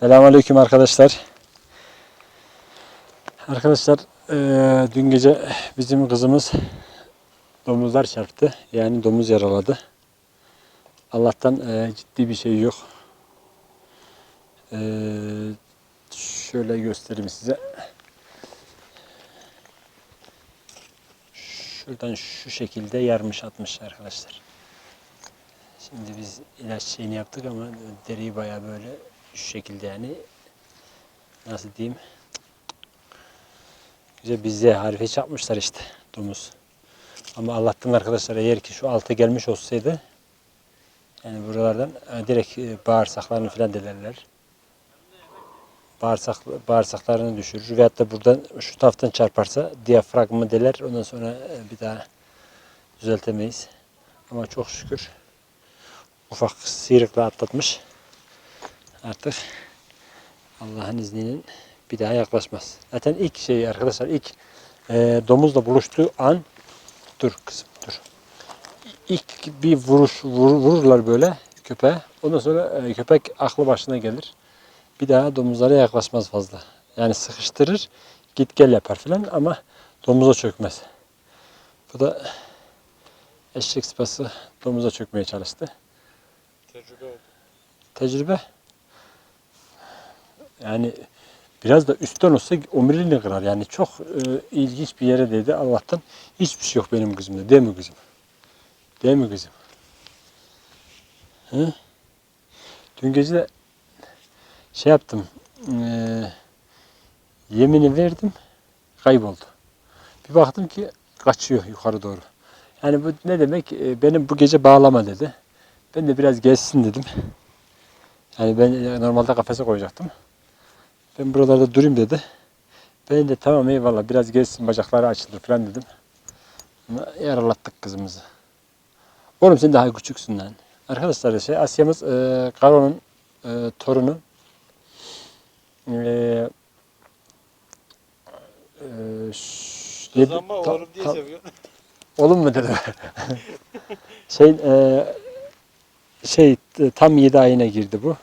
Selamünaleyküm arkadaşlar. Arkadaşlar eee, dün gece bizim kızımız domuzlar çarptı. Yani domuz yaraladı. Allah'tan eee, ciddi bir şey yok. Eee, şöyle göstereyim size. Şuradan şu şekilde yarmış atmış arkadaşlar. Şimdi biz ilaç şeyini yaptık ama deriyi baya böyle şu şekilde yani nasıl diyeyim güzel bize harife çakmışlar işte domuz. Ama Allah'tan arkadaşlar eğer ki şu alta gelmiş olsaydı yani buralardan e, direkt e, bağırsaklarını falan delerler. Bağırsak, bağırsaklarını düşürür veyahut da buradan şu taraftan çarparsa diyafragmı deler ondan sonra e, bir daha düzeltemeyiz. Ama çok şükür ufak sıyrıkla atlatmış. Artık Allah'ın izniyle bir daha yaklaşmaz. Zaten ilk şey arkadaşlar ilk e, domuzla buluştuğu an dur kızım dur. İlk bir vuruş vur- vururlar böyle köpeğe. Ondan sonra e, köpek aklı başına gelir. Bir daha domuzlara yaklaşmaz fazla. Yani sıkıştırır, git gel yapar filan ama domuza çökmez. Bu da eşek sıpası domuza çökmeye çalıştı. Tecrübe oldu. Tecrübe. Yani biraz da üstten olsa omuriliğini kırar. Yani çok e, ilginç bir yere değdi Allah'tan. Hiçbir şey yok benim kızımda. Değil mi kızım? Değil mi kızım? Hı? Dün gece de şey yaptım. E, yemini verdim. Kayboldu. Bir baktım ki kaçıyor yukarı doğru. Yani bu ne demek? E, benim bu gece bağlama dedi. Ben de biraz gezsin dedim. Yani ben normalde kafese koyacaktım. Ben buralarda durayım dedi. Ben de tamam eyvallah biraz gezsin bacakları açılır falan dedim. Yaralattık kızımızı. Oğlum sen daha küçüksün lan. Arkadaşlar şey Asya'mız e, Karo'nun e, torunu. E, e, yedi- Kazanma ta- oğlum diye ta- seviyor. Oğlum mu dedi. şey e, şey tam 7 ayına girdi bu.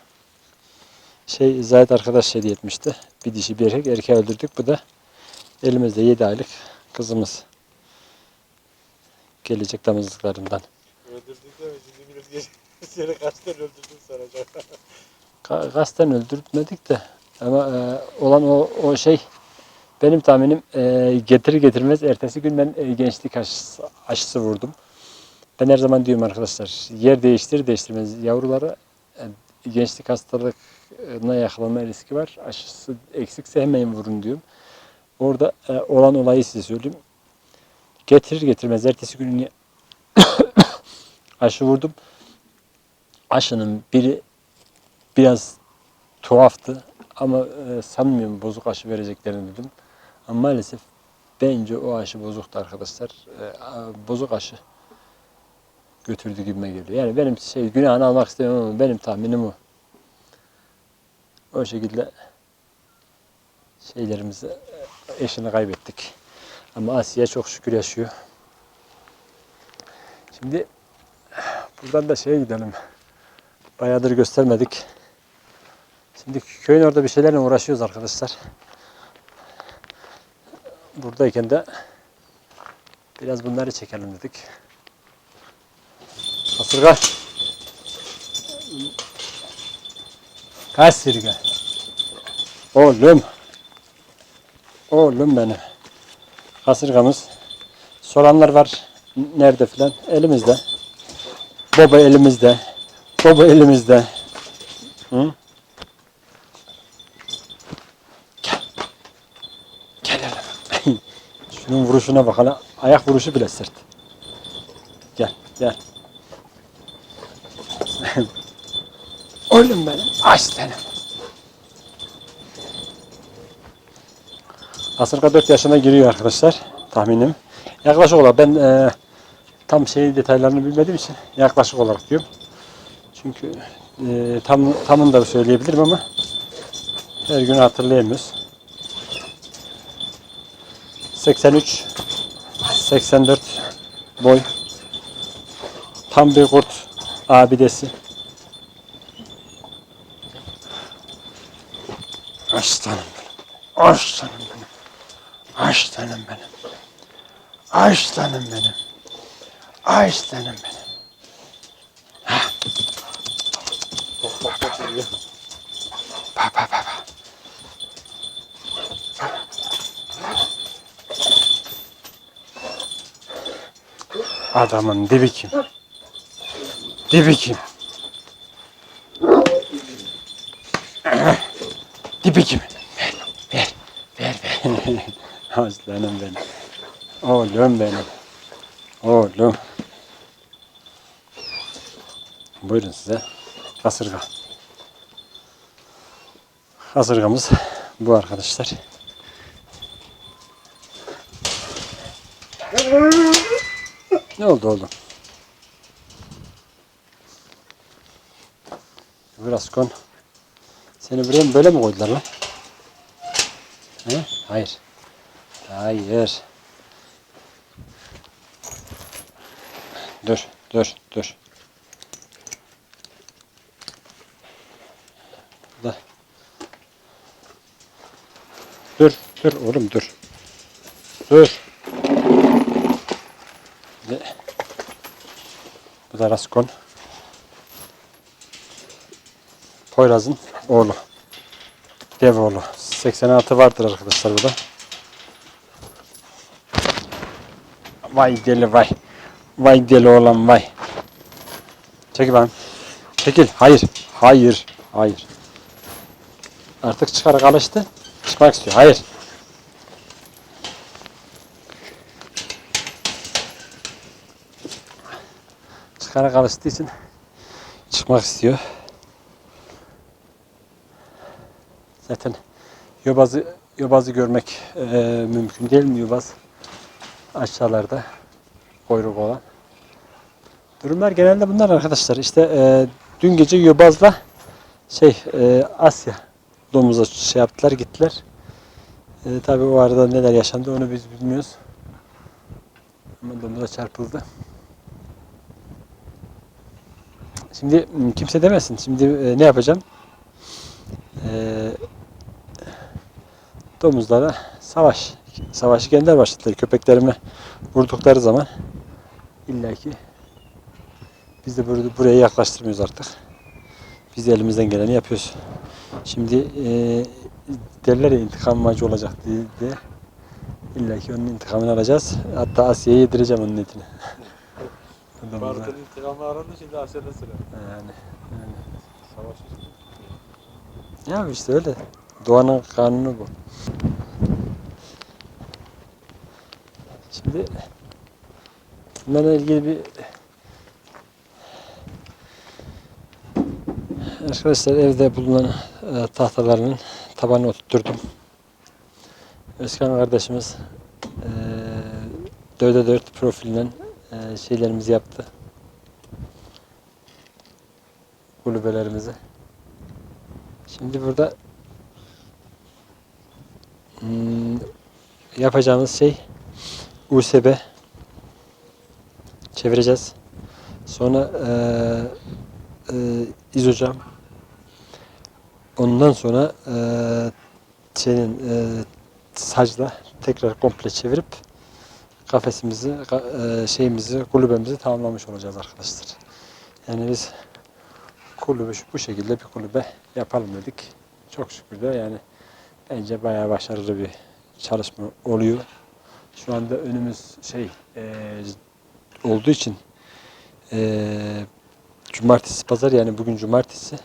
Şey Zahid arkadaş hediye etmişti. Bir dişi bir erkek. Erkeği öldürdük. Bu da elimizde 7 aylık kızımız. Gelecek damızlıklarından. Öldürdük de geç. Seni kaçtan öldürdüm sanacak. Ka- Kasten öldürtmedik de ama e, olan o, o şey benim tahminim e, getirir getirmez ertesi gün ben e, gençlik aşısı, aşısı vurdum. Ben her zaman diyorum arkadaşlar yer değiştirir değiştirmez yavrulara gençlik hastalığına yakalanma riski var. Aşısı eksikse hemen vurun diyorum. Orada e, olan olayı size söyleyeyim. Getirir getirmez ertesi gün aşı vurdum. Aşının biri biraz tuhaftı ama e, sanmıyorum bozuk aşı vereceklerini dedim. Ama maalesef bence o aşı bozuktu arkadaşlar. E, bozuk aşı götürdü gibime geliyor. Yani benim şey günahını almak istemem ama benim tahminim o. O şekilde şeylerimizi eşini kaybettik. Ama Asya çok şükür yaşıyor. Şimdi buradan da şeye gidelim. Bayağıdır göstermedik. Şimdi köyün orada bir şeylerle uğraşıyoruz arkadaşlar. Buradayken de biraz bunları çekelim dedik. Kasırga. Kasırga. Oğlum. Oğlum benim. Kasırgamız. Soranlar var. Nerede filan? Elimizde. Baba elimizde. Baba elimizde. Hı? Gel hele. Şunun vuruşuna bak hele. Ayak vuruşu bile sert. Gel, gel. Oğlum benim, aslanım. Asırka 4 yaşına giriyor arkadaşlar. Tahminim. Yaklaşık olarak ben e, tam şey detaylarını bilmediğim için yaklaşık olarak diyorum. Çünkü e, tam tamını da söyleyebilirim ama her gün hatırlayamıyoruz. 83 84 boy tam bir kurt abidesi Aslanım benim. Aslanım benim. Aslanım benim. Aslanım benim. Aslanım benim. Top kaçırıyor. Pa pa pa pa. Adamın dibi kim? Dibi kim? Dibi kim? Ver, ver, ver, ver. Aslanım benim. Oğlum benim. Oğlum. Buyurun size. Kasırga. Kasırgamız bu arkadaşlar. Ne oldu oğlum? Biraz kon. Seni buraya böyle mi koydular lan? He? Hayır. Hayır. Dur, dur, dur. Burada. Dur, dur oğlum dur. Dur. Bu da Raskon. Poyraz'ın oğlu. Dev oğlu. 86 vardır arkadaşlar burada. Vay deli vay. Vay deli oğlan vay. Çekil ben. Çekil. Hayır. Hayır. Hayır. Artık çıkarak alıştı. Çıkmak istiyor. Hayır. Çıkarak alıştığı için çıkmak istiyor. Zaten yobazı yobazı görmek e, mümkün değil mi yobaz? Aşağılarda kuyruk olan. Durumlar genelde bunlar arkadaşlar. İşte e, dün gece yobazla şey e, Asya domuza şey yaptılar gittiler. E, tabii o arada neler yaşandı onu biz bilmiyoruz. Ama domuza çarpıldı. Şimdi kimse demesin. Şimdi e, ne yapacağım? E, domuzlara savaş. Savaşı kendiler başladılar. Köpeklerime vurdukları zaman illaki biz de buraya yaklaştırmıyoruz artık. Biz de elimizden geleni yapıyoruz. Şimdi e, derler ya intikam amacı olacak diye, diye. İlla ki onun intikamını alacağız. Hatta Asya'ya yedireceğim onun etini. Barut'un intikamı arandı şimdi Asya'da sıra. Yani, yani. Savaş üstü. Ya işte öyle. Doğanın kanunu bu. Şimdi bunlarla ilgili bir arkadaşlar evde bulunan e, tahtalarının tabanını oturtturdum. Özkan kardeşimiz e, 4'e 4 profilinden e, şeylerimizi yaptı. Kulübelerimizi. Şimdi burada yapacağımız şey USB çevireceğiz. Sonra eee eee izocam. Ondan sonra eee senin eee sacla tekrar komple çevirip kafesimizi, ka- eee, şeyimizi, kulübemizi tamamlamış olacağız arkadaşlar. Yani biz kulübü bu şekilde bir kulübe yapalım dedik. Çok şükür de yani bence bayağı başarılı bir çalışma oluyor. Şu anda önümüz şey eee, olduğu için eee, cumartesi pazar yani bugün cumartesi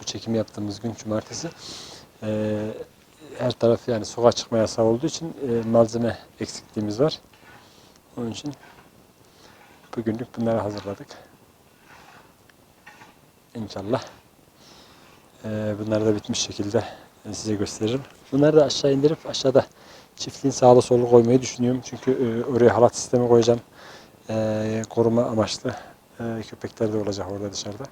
bu çekim yaptığımız gün cumartesi eee, her taraf yani sokağa çıkma yasağı olduğu için eee, malzeme eksikliğimiz var. Onun için bugünlük bunları hazırladık. İnşallah eee bunları da bitmiş şekilde size gösteririm. Bunları da aşağı indirip aşağıda çiftliğin sağlı sollu koymayı düşünüyorum. Çünkü eee, oraya halat sistemi koyacağım. Eee, koruma amaçlı eee, köpekler de olacak orada dışarıda.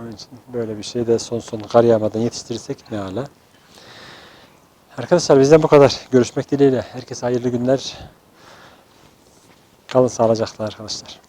Onun için böyle bir şey de son son kar yağmadan yetiştirirsek ne ala. Arkadaşlar bizden bu kadar. Görüşmek dileğiyle. Herkese hayırlı günler. Kalın sağlıcakla arkadaşlar.